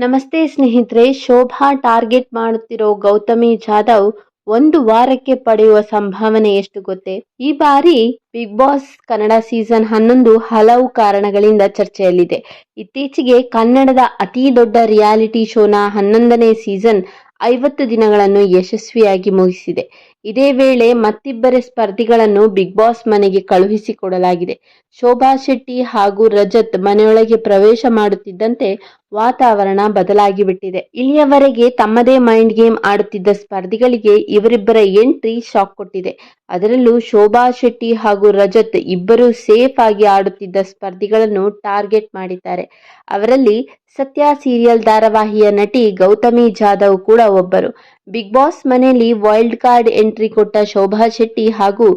ನಮಸ್ತೆ ಸ್ನೇಹಿತರೆ, ಶೋಭಾ ಟಾರ್ಗೆಟ್ ಮಾಡುತ್ತಿರೋ ಗೌತಮಿ ಜಾಧವ್ ಒಂದು ವಾರಕ್ಕೆ ಪಡೆಯುವ ಸಂಭಾವನೆ ಎಷ್ಟು ಗೊತ್ತೇ? ಈ ಬಾರಿ ಬಿಗ್ ಬಾಸ್ ಕನ್ನಡ ಸೀಸನ್ ಹನ್ನೊಂದು ಹಲವು ಕಾರಣಗಳಿಂದ ಚರ್ಚೆಯಲ್ಲಿದೆ. ಇತ್ತೀಚೆಗೆ ಕನ್ನಡದ ಅತಿ ದೊಡ್ಡ ರಿಯಾಲಿಟಿ ಶೋನ ಹನ್ನೊಂದನೇ ಸೀಸನ್ ಐವತ್ತು ದಿನಗಳನ್ನು ಯಶಸ್ವಿಯಾಗಿ ಮುಗಿಸಿದೆ. ಇದೇ ವೇಳೆ ಮತ್ತಿಬ್ಬರ ಸ್ಪರ್ಧಿಗಳನ್ನು ಬಿಗ್ ಬಾಸ್ ಮನೆಗೆ ಕಳುಹಿಸಿಕೊಡಲಾಗಿದೆ. ಶೋಭಾ ಶೆಟ್ಟಿ ಹಾಗೂ ರಜತ್ ಮನೆಯೊಳಗೆ ಪ್ರವೇಶ ಮಾಡುತ್ತಿದ್ದಂತೆ ವಾತಾವರಣ ಬದಲಾಗಿ ಬಿಟ್ಟಿದೆ ಇಲ್ಲಿಯವರೆಗೆ ತಮ್ಮದೇ ಮೈಂಡ್ ಗೇಮ್ ಆಡುತ್ತಿದ್ದ ಸ್ಪರ್ಧಿಗಳಿಗೆ ಇವರಿಬ್ಬರ ಎಂಟ್ರಿ ಶಾಕ್ ಕೊಟ್ಟಿದೆ. ಅದರಲ್ಲೂ ಶೋಭಾ ಶೆಟ್ಟಿ ಹಾಗೂ ರಜತ್ ಇಬ್ಬರು ಸೇಫ್ ಆಗಿ ಆಡುತ್ತಿದ್ದ ಸ್ಪರ್ಧಿಗಳನ್ನು ಟಾರ್ಗೆಟ್ ಮಾಡಿದ್ದಾರೆ. ಅವರಲ್ಲಿ ಸತ್ಯ ಸೀರಿಯಲ್ ಧಾರಾವಾಹಿಯ ನಟಿ ಗೌತಮಿ ಜಾಧವ್ ಕೂಡ ಒಬ್ಬರು. ಬಿಗ್ ಬಾಸ್ ಮನೆಯಲ್ಲಿ ವೈಲ್ಡ್ ಕಾರ್ಡ್ ಎಂಟ್ರಿ ಕೊಟ್ಟ ಶೋಭಾ ಶೆಟ್ಟಿ ಹಾಗೂ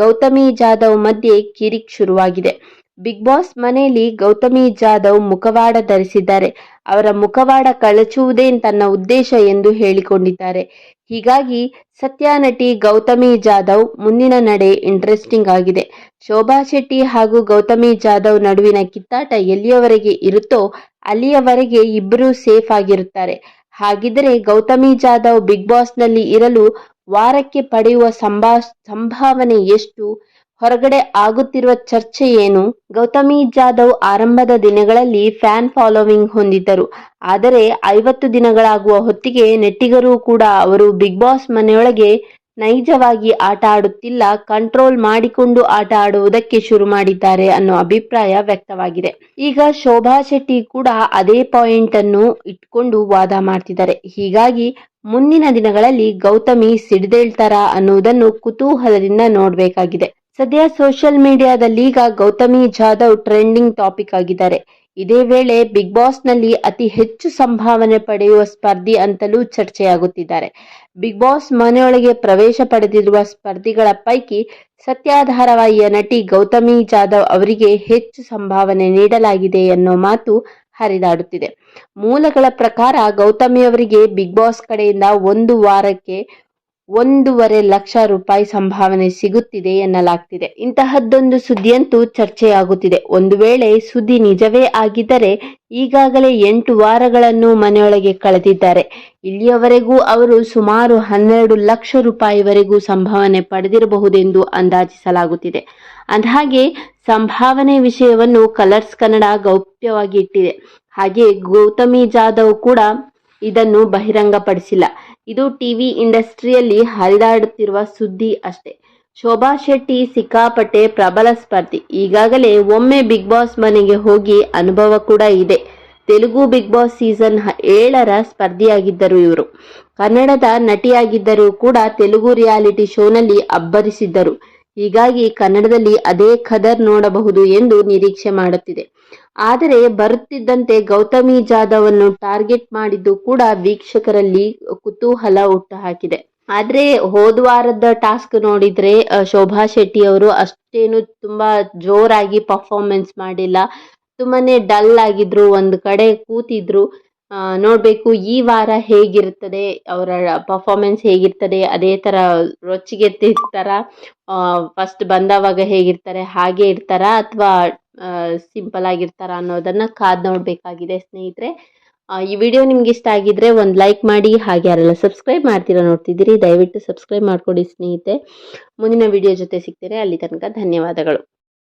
ಗೌತಮಿ ಜಾಧವ್ ಮಧ್ಯೆ ಕಿರಿಕ್ ಶುರುವಾಗಿದೆ. ಬಿಗ್ ಬಾಸ್ ಮನೆಯಲ್ಲಿ ಗೌತಮಿ ಜಾಧವ್ ಮುಖವಾಡ ಧರಿಸಿದ್ದಾರೆ. ಅವರ ಮುಖವಾಡ ಕಳಚುವುದೇ ತನ್ನ ಉದ್ದೇಶ ಎಂದು ಹೇಳಿಕೊಂಡಿದ್ದಾರೆ. ಹೀಗಾಗಿ ಸತ್ಯ ನಟಿ ಗೌತಮಿ ಜಾಧವ್ ಮುಂದಿನ ನಡೆ ಇಂಟ್ರೆಸ್ಟಿಂಗ್ ಆಗಿದೆ. ಶೋಭಾ ಶೆಟ್ಟಿ ಹಾಗೂ ಗೌತಮಿ ಜಾಧವ್ ನಡುವಿನ ಕಿತ್ತಾಟ ಎಲ್ಲಿಯವರೆಗೆ ಇರುತ್ತೋ ಅಲ್ಲಿಯವರೆಗೆ ಇಬ್ಬರೂ ಸೇಫ್ ಆಗಿರುತ್ತಾರೆ. ಹಾಗಿದ್ರೆ ಗೌತಮಿ ಜಾಧವ್ ಬಿಗ್ ಬಾಸ್ನಲ್ಲಿ ಇರಲು ವಾರಕ್ಕೆ ಪಡೆಯುವ ಸಂಭಾ, ಸಂಭಾವನೆ ಎಷ್ಟು? ಹೊರಗಡೆ ಆಗುತ್ತಿರುವ ಚರ್ಚೆ ಏನು? ಗೌತಮಿ ಜಾಧವ್ ಆರಂಭದ ದಿನಗಳಲ್ಲಿ ಫ್ಯಾನ್ ಫಾಲೋವಿಂಗ್ ಹೊಂದಿದ್ದರು. ಆದರೆ ಐವತ್ತು ದಿನಗಳಾಗುವ ಹೊತ್ತಿಗೆ ನೆಟ್ಟಿಗರು ಕೂಡ ಅವರು ಬಿಗ್ ಬಾಸ್ ಮನೆಯೊಳಗೆ ನೈಜವಾಗಿ ಆಟ ಆಡುತ್ತಿಲ್ಲ ಕಂಟ್ರೋಲ್ ಮಾಡಿಕೊಂಡು ಆಟ ಆಡುವುದಕ್ಕೆ ಶುರು ಮಾಡಿದ್ದಾರೆ ಅನ್ನೋ ಅಭಿಪ್ರಾಯ ವ್ಯಕ್ತವಾಗಿದೆ. ಈಗ ಶೋಭಾ ಶೆಟ್ಟಿ ಕೂಡ ಅದೇ ಪಾಯಿಂಟ್ ಅನ್ನು ಇಟ್ಕೊಂಡು ವಾದ ಮಾಡ್ತಿದ್ದಾರೆ. ಹೀಗಾಗಿ ಮುಂದಿನ ದಿನಗಳಲ್ಲಿ ಗೌತಮಿ ಸಿಡಿದೇಳ್ತಾರ ಅನ್ನುವುದನ್ನು ಕುತೂಹಲದಿಂದ ನೋಡಬೇಕಾಗಿದೆ. ಸದ್ಯ ಸೋಷಿಯಲ್ ಮೀಡಿಯಾದಲ್ಲಿ ಈಗ ಗೌತಮಿ ಜಾಧವ್ ಟ್ರೆಂಡಿಂಗ್ ಟಾಪಿಕ್ ಆಗಿದ್ದಾರೆ. ಇದೇ ವೇಳೆ ಬಿಗ್ ಬಾಸ್ನಲ್ಲಿ ಅತಿ ಹೆಚ್ಚು ಸಂಭಾವನೆ ಪಡೆಯುವ ಸ್ಪರ್ಧಿ ಅಂತಲೂ ಚರ್ಚೆಯಾಗುತ್ತಿದ್ದಾರೆ. ಬಿಗ್ ಬಾಸ್ ಮನೆಯೊಳಗೆ ಪ್ರವೇಶ ಪಡೆದಿರುವ ಸ್ಪರ್ಧಿಗಳ ಪೈಕಿ ಸತ್ಯ ಧಾರಾವಾಹಿಯ ನಟಿ ಗೌತಮಿ ಜಾಧವ್ ಅವರಿಗೆ ಹೆಚ್ಚು ಸಂಭಾವನೆ ನೀಡಲಾಗಿದೆ ಎನ್ನೋ ಮಾತು ಹರಿದಾಡುತ್ತಿದೆ. ಮೂಲಗಳ ಪ್ರಕಾರ ಗೌತಮಿ ಅವರಿಗೆ ಬಿಗ್ ಬಾಸ್ ಕಡೆಯಿಂದ ಒಂದು ವಾರಕ್ಕೆ ಒಂದೂವರೆ ಲಕ್ಷ ರೂಪಾಯಿ ಸಂಭಾವನೆ ಸಿಗುತ್ತಿದೆ ಎನ್ನಲಾಗ್ತಿದೆ. ಇಂತಹದ್ದೊಂದು ಸುದ್ದಿಯಂತೂ ಚರ್ಚೆಯಾಗುತ್ತಿದೆ. ಒಂದು ವೇಳೆ ಸುದ್ದಿ ನಿಜವೇ ಆಗಿದ್ದರೆ ಈಗಾಗಲೇ ಎಂಟು ವಾರಗಳನ್ನು ಮನೆಯೊಳಗೆ ಕಳೆದಿದ್ದಾರೆ. ಇಲ್ಲಿಯವರೆಗೂ ಅವರು ಸುಮಾರು ಹನ್ನೆರಡು ಲಕ್ಷ ರೂಪಾಯಿವರೆಗೂ ಸಂಭಾವನೆ ಪಡೆದಿರಬಹುದೆಂದು ಅಂದಾಜಿಸಲಾಗುತ್ತಿದೆ. ಅಂದಹಾಗೆ, ಸಂಭಾವನೆ ವಿಷಯವನ್ನು ಕಲರ್ಸ್ ಕನ್ನಡ ಗೌಪ್ಯವಾಗಿ ಇಟ್ಟಿದೆ ಹಾಗೆ ಗೌತಮಿ ಜಾಧವ್ ಕೂಡ ಇದನ್ನು ಬಹಿರಂಗಪಡಿಸಿಲ್ಲ. ಇದು ಟಿವಿ ಇಂಡಸ್ಟ್ರಿಯಲ್ಲಿ ಹರಿದಾಡುತ್ತಿರುವ ಸುದ್ದಿ ಅಷ್ಟೇ. ಶೋಭಾ ಶೆಟ್ಟಿ ಸಿಕ್ಕಾಪಟ್ಟೆ ಪ್ರಬಲ ಸ್ಪರ್ಧಿ. ಈಗಾಗಲೇ ಒಮ್ಮೆ ಬಿಗ್ ಬಾಸ್ ಮನೆಗೆ ಹೋಗಿ ಅನುಭವ ಕೂಡ ಇದೆ. ತೆಲುಗು ಬಿಗ್ ಬಾಸ್ ಸೀಸನ್ ಏಳರ ಸ್ಪರ್ಧಿಯಾಗಿದ್ದರು ಇವರು. ಕನ್ನಡದ ನಟಿಯಾಗಿದ್ದರೂ ಕೂಡ ತೆಲುಗು ರಿಯಾಲಿಟಿ ಶೋನಲ್ಲಿ ಅಬ್ಬರಿಸಿದ್ದರು. ಹೀಗಾಗಿ ಕನ್ನಡದಲ್ಲಿ ಅದೇ ಖದರ್ ನೋಡಬಹುದು ಎಂದು ನಿರೀಕ್ಷೆ ಮಾಡುತ್ತಿದೆ. ಆದರೆ ಬರುತ್ತಿದ್ದಂತೆ ಗೌತಮಿ ಜಾಧವ್ ಅನ್ನು ಟಾರ್ಗೆಟ್ ಮಾಡಿದ್ದು ಕೂಡ ವೀಕ್ಷಕರಲ್ಲಿ ಕುತೂಹಲ ಹುಟ್ಟುಹಾಕಿದೆ. ಆದ್ರೆ ಹೋದ ವಾರದ ಟಾಸ್ಕ್ ನೋಡಿದ್ರೆ ಶೋಭಾ ಶೆಟ್ಟಿ ಅವರು ಅಷ್ಟೇನು ತುಂಬಾ ಜೋರಾಗಿ ಪರ್ಫಾರ್ಮೆನ್ಸ್ ಮಾಡಿಲ್ಲ. ತುಂಬಾನೇ ಡಲ್ ಆಗಿದ್ರು, ಒಂದು ಕಡೆ ಕೂತಿದ್ರು. ನೋಡಬೇಕು ಈ ವಾರ ಹೇಗಿರ್ತದೆ ಅವರ ಪರ್ಫಾರ್ಮೆನ್ಸ್ ಹೇಗಿರ್ತದೆ, ಅದೇ ಥರ ರೊಚ್ಚಿಗೆ ತಿರ್ತಾರ ಫಸ್ಟ್ ಬಂದವಾಗ ಹೇಗಿರ್ತಾರೆ, ಹಾಗೆ ಇರ್ತಾರ, ಅಥವಾ ಸಿಂಪಲ್ ಆಗಿರ್ತಾರ ಅನ್ನೋದನ್ನು ಕಾದು ನೋಡಬೇಕಾಗಿದೆ ಸ್ನೇಹಿತರೆ. ಈ ವಿಡಿಯೋ ನಿಮ್ಗೆ ಇಷ್ಟ ಆಗಿದ್ರೆ ಒಂದು ಲೈಕ್ ಮಾಡಿ, ಹಾಗೆ ಯಾರೆಲ್ಲ ಸಬ್ಸ್ಕ್ರೈಬ್ ಮಾಡ್ತೀರಾ ನೋಡ್ತಿದ್ದೀರಿ, ದಯವಿಟ್ಟು ಸಬ್ಸ್ಕ್ರೈಬ್ ಮಾಡ್ಕೊಡಿ ಸ್ನೇಹಿತೆ ಮುಂದಿನ ವಿಡಿಯೋ ಜೊತೆ ಸಿಗ್ತೀರಿ ಅಲ್ಲಿ ತನಕ ಧನ್ಯವಾದಗಳು.